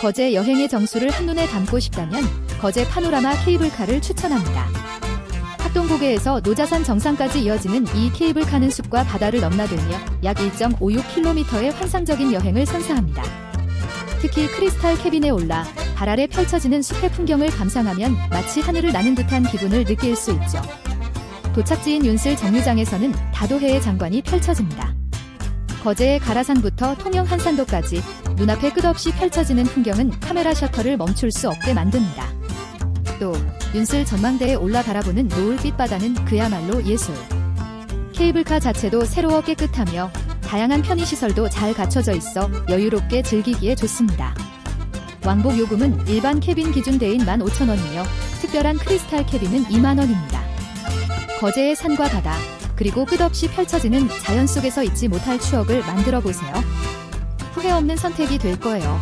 거제 여행의 정수를 한눈에 담고 싶다면 거제 파노라마 케이블카를 추천합니다. 합동고개에서 노자산 정상까지 이어지는 이 케이블카는 숲과 바다를 넘나들며 약 1.56km의 환상적인 여행을 선사합니다. 특히 크리스탈 캐빈에 올라 발 아래 펼쳐지는 숲의 풍경을 감상하면 마치 하늘을 나는 듯한 기분을 느낄 수 있죠. 도착지인 윤슬 정류장에서는 다도해의 장관이 펼쳐집니다. 거제의 가라산부터 통영 한산도까지 눈앞에 끝없이 펼쳐지는 풍경은 카메라 셔터를 멈출 수 없게 만듭니다. 또 윤슬 전망대에 올라 바라보는 노을빛 바다는 그야말로 예술. 케이블카 자체도 새로워 깨끗하며 다양한 편의시설도 잘 갖춰져 있어 여유롭게 즐기기에 좋습니다. 왕복 요금은 일반 캐빈 기준 대인 15,000원이며 특별한 크리스탈 캐빈은 2만원입니다. 거제의 산과 바다, 그리고 끝없이 펼쳐지는 자연 속에서 잊지 못할 추억을 만들어 보세요. 후회 없는 선택이 될 거예요.